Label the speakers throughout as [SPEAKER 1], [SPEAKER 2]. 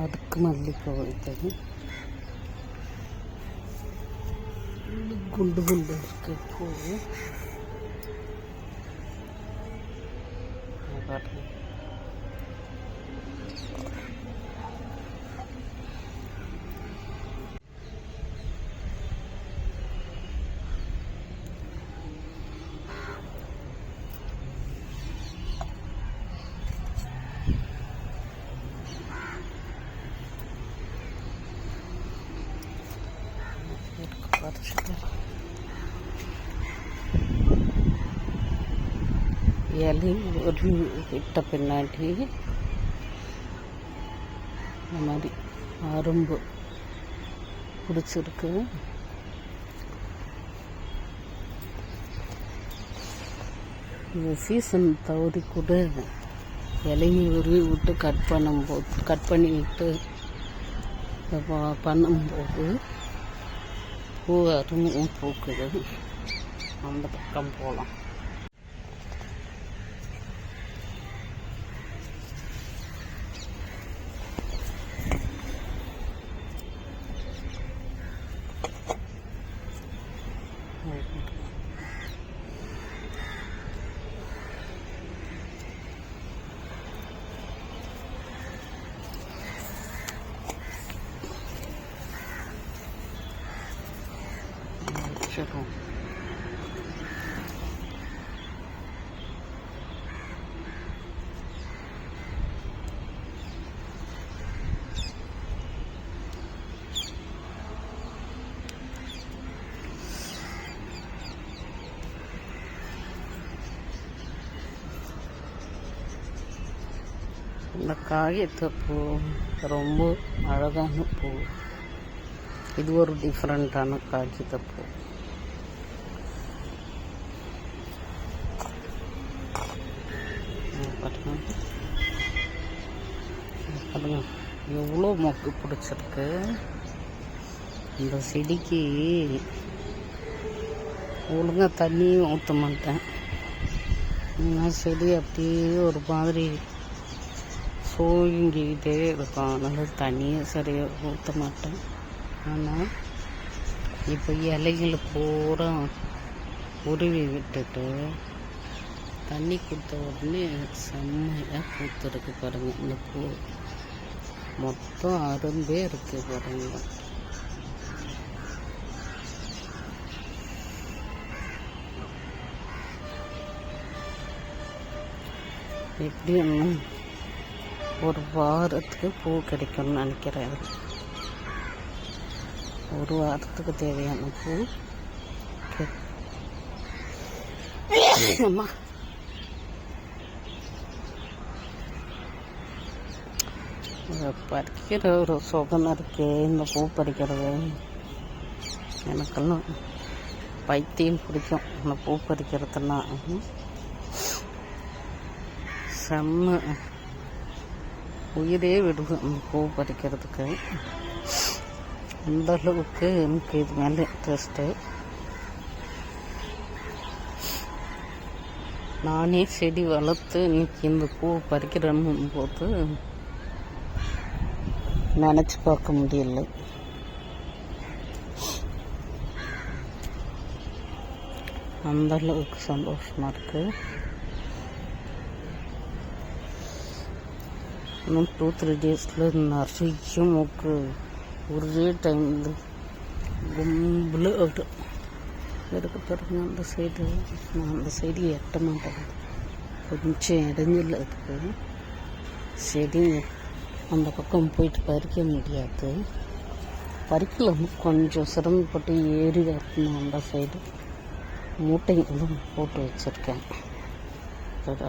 [SPEAKER 1] அதுக்கு மல்லிப்பூ வைத்தது இது குண்டு குண்டு இருக்கு பூ இங்க பாருங்க இருக்கு பறிச்சுட்டு இலை ஒரு விட்ட பின்னாடி இந்த மாதிரி அரும்பு பிடிச்சிருக்கு இந்த சீசன் தவறி கூட இலையை உருவி விட்டு கட் பண்ணும்போது கட் பண்ணி விட்டு பண்ணும்போது பூ அரும்பும் பூக்குது அந்த பக்கம் போகலாம் இந்த காகித பூ ரொம்ப அழகான பூ. இது ஒரு டிஃப்ரெண்ட்டான காகித பூ. பாருங்க. எவ்வளோ மொக்கு பிடிச்சிருக்கு. இந்த செடிக்கு ஒழுங்காக தண்ணியும் ஊற்ற மாட்டேன். செடி அப்படியே ஒரு மாதிரி சோங்கிக்கிட்டே இருக்கும் அதனால தண்ணியை சரியாக ஊற்ற மாட்டேன் ஆனால் இப்போ இலைகளை பூரா உருவி விட்டுட்டு தண்ணி கொடுத்த உடனே செம்மையாக பூத்துருக்கு பாருங்கள் இந்த பூ மொத்தம் அரும்பே இருக்குது பாருங்க. எப்படியும் ஒரு வாரத்துக்கு பூ கிடைக்கும்னு நினைக்கிறேன் ஒரு வாரத்துக்கு தேவையான பூ அம்மா. பறிக்கிற ஒரு சுகம் இருக்கு இந்த பூ பறிக்கிறது. எனக்கெல்லாம் பைத்தியம் பிடிக்கும் இந்த பூ பறிக்கிறதுனா செம்ம உயிரே விடுது. அந்த பூ பறிக்கிறதுக்கு அந்தளவுக்கு எனக்கு இது மேலே இன்ட்ரெஸ்ட்டு நானே செடி வளர்த்து இன்னைக்கு இந்த பூ பறிக்கிறேன்னு போது நினச்சி பார்க்க முடியல. அந்த அளவுக்கு இருக்குது இன்னும் டூ த்ரீ டேஸில் நிறைய மூக்கு. ஒரே டைம் கும்பில் ஆகிடும் இருக்க பிறகு அந்த சைடு நான் அந்த சைடு எட்ட மாட்டேன். கொஞ்சம் இடைஞ்சல் அதுக்கு செடி அந்த பக்கம் போயிட்டு பறிக்க முடியாது. பறிக்கலாம் கொஞ்சம் சிரமப்பட்டு ஏறி வரணும் அந்த சைடு மூட்டைகளும் போட்டு வச்சுருக்கேன்.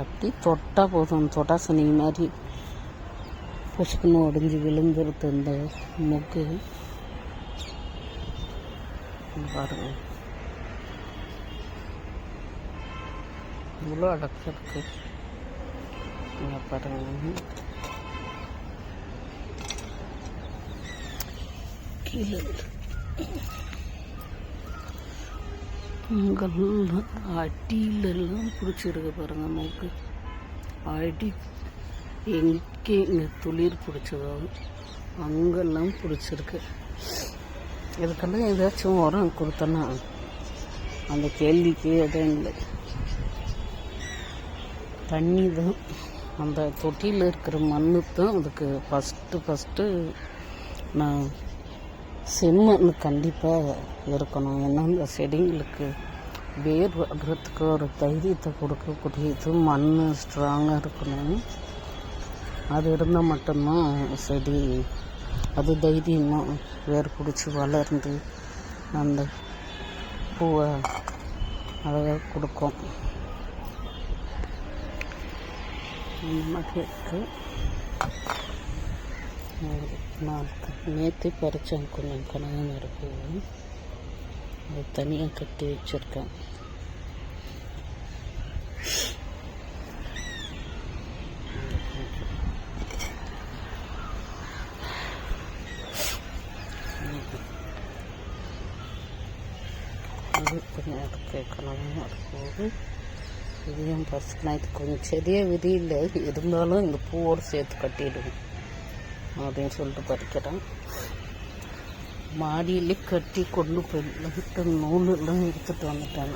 [SPEAKER 1] அப்படி தொட்டால் போதும். தொட்டாசனி மாதிரி புசுக்குன்னு உடஞ்சி விழுந்துருது இந்த மொக்கு. பாருங்க. இவ்வளோ அடைச்சிருக்கு பாருங்க. கீழே. பொங்கல்லாம் அடியிலெல்லாம் பிடிச்சிருக்கு பாருங்க மூக்கு. அடி எங்கே இங்கே துளிர் பிடிச்சதோ அங்கெல்லாம் பிடிச்சிருக்கு. இதுக்கெல்லாம் ஏதாச்சும் உரம் கொடுத்தோன்னா அந்த கேள்விக்கு எதுவும் இல்லை. தண்ணி தான். அந்த தொட்டியில் இருக்கிற மண்ணு தான் அதுக்கு ஃபஸ்ட்டு ஃபஸ்ட்டு நான் செம்மண் கண்டிப்பாக இருக்கணும். ஏன்னா அந்த செடிங்களுக்கு வேர் வர்றதுக்கு ஒரு தைரியத்தை கொடுக்கக்கூடியது மண் ஸ்ட்ராங்காக இருக்கணும். அது இருந்தால் மட்டும்தான் செடி அது தைரியமாக வேர் பிடிச்சி வளர்ந்து அந்த பூவை அழகாக கொடுக்கும். இந்த மாதிரி இருக்குது நான் நேற்று பறித்தேன் கொஞ்சம் கனகாமரம் பூ அது தனியாக கட்டி வச்சுருக்கேன் அது கொஞ்சம் இருக்கு கனகாமரம் பூ இதையும் நான் இது கொஞ்சம் விதி இல்லை இருந்தாலும் இந்த பூவோடு சேர்த்து கட்டிடுவேன் அப்படின்னு சொல்லிட்டு பறிக்கிறேன். மாடியிலே கட்டி கொண்டு போயிட்டு நூலெல்லாம் எடுத்துகிட்டு எடுத்துட்டு வந்துட்டேன்.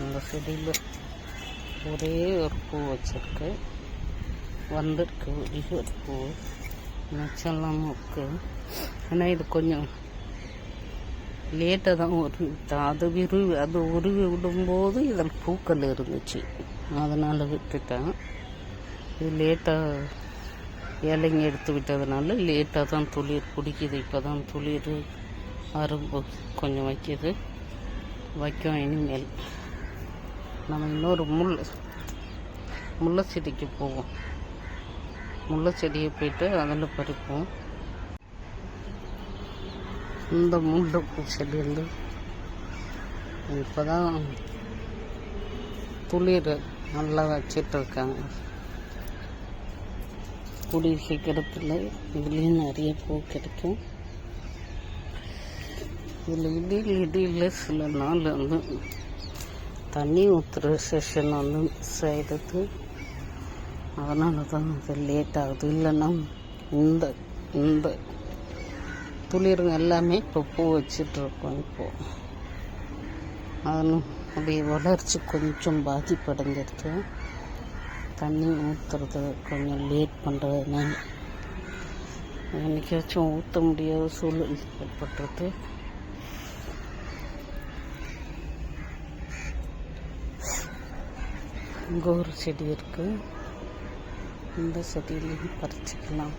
[SPEAKER 1] இந்த செடியில் ஒரே ஒரு பூ வச்சிருக்கு. வந்திருக்கு. ஒரே ஒரு பூ. மிச்சம்லாம் இருக்கு. ஆனால் இது கொஞ்சம் லேட்டாக தான் உருவி அது விருவி அது உருவி விடும்போது இதில் பூக்கள் இருந்துச்சு. அதனால் விட்டுட்டேன். இது லேட்டாக இலைங்க எடுத்து விட்டதுனால லேட்டாக தான் துளிர் பிடிக்குது இப்போ தான் துளிர் அரும்பு கொஞ்சம் வைக்கிது. வைக்கும் இனிமேல். நம்ம இன்னொரு முள் முல்லை செடிக்கு போவோம். முல்லை செடியை போயிட்டு அதில் பறிப்போம். இந்த மூன்று செடி வந்து இப்போ தான் துளிர் நல்லா வச்சிட்டு இருக்காங்க கூடிய சீக்கிரத்தில் இதுலேயும் நிறைய பூ கிடைக்கும். இதில் இடியில் இடியில் சில நாள் வந்து தண்ணி ஊற்றுற செஷன் வந்து மிஸ் ஆகிடுது அதனால தான் அது லேட் ஆகுது. இல்லைன்னா இந்த இந்த துளிருங்க எல்லாமே இப்போ பூ வச்சிட்ருக்கோம் இப்போது அதனால் அப்படியே வளர்ச்சி கொஞ்சம் பாதிப்படைஞ்சிருது தண்ணி ஊற்றுறது கொஞ்சம் லேட் பண்ணுறதுனால என்னைக்காச்சும் ஊற்ற முடியாத சூழல் ஏற்பட்டுருது இங்கே ஒரு செடி இருக்குது இந்த செடியிலையும் பறிச்சிக்கலாம்.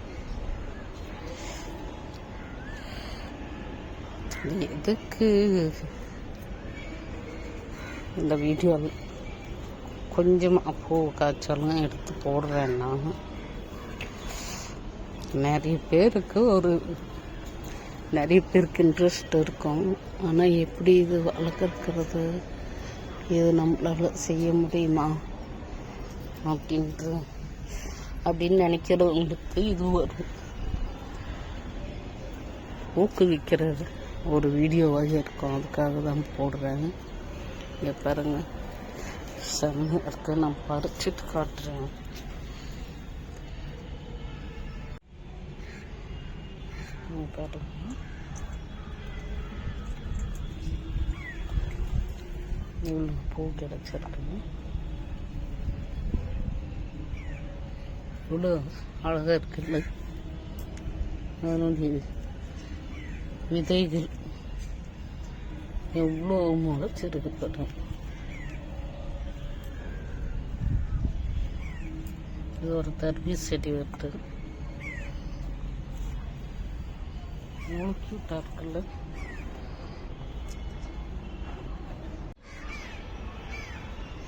[SPEAKER 1] எதுக்கு? இந்த வீடியோவில் கொஞ்சமாக பூ காய்ச்சலும் எடுத்து போடுறேன் நான். நிறைய பேருக்கு ஒரு நிறைய பேருக்கு இன்ட்ரெஸ்ட் இருக்கும். ஆனால் எப்படி இது வளர்க்குறது? இது நம்மளால் செய்ய முடியுமா? அப்படின்ட்டு அப்படின்னு நினைக்கிறவங்களுக்கு இது ஒரு ஊக்குவிக்கிறது. ஒரு வீடியோவாக இருக்கும். அதுக்காக தான் போடுறேன். இங்கே பாருங்க. செம்மையாக இருக்கு. நான் பறிச்சிட்டு காட்டுறேன். பாருங்க. இவ்வளோ பூ கிடச்சிருக்கு இவ்வளோ அழகாக இருக்குல்ல. அதனுடைய விதைகள். எவ்வளோ முளைச்சிருக்கு பாருங்க இது ஒரு தர்பீஸ் செடி வருது எவ்வளோ க்யூட்டாக இருக்குல்ல.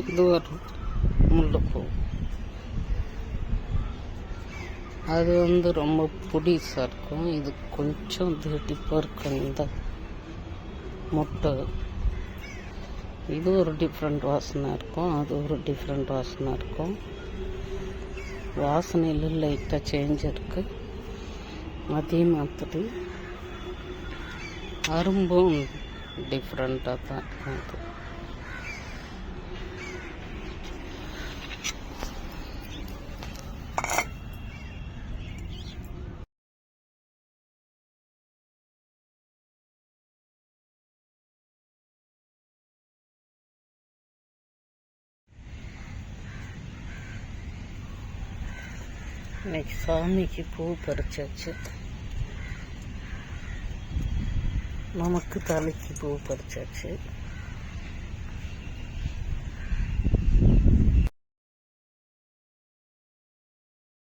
[SPEAKER 1] இது ஒரு முல்லைப்பூ. அது வந்து ரொம்ப புடிசாக இருக்கும். இது கொஞ்சம் திட்டிப்பாக இருக்கும் இந்த முட்டை. இது ஒரு டிஃப்ரெண்ட் வாசனை இருக்கும் அது ஒரு டிஃப்ரெண்ட் வாசனை இருக்கும். வாசனையில் லைட்டாக சேஞ்ச் இருக்குது அதே மாதிரி அரும்பும் டிஃப்ரெண்ட்டாக தான் இருக்கும். இன்னைக்கு சாமிக்கு பூ பறிச்சாச்சு. நமக்கு தலைக்கு பூ பறிச்சாச்சு.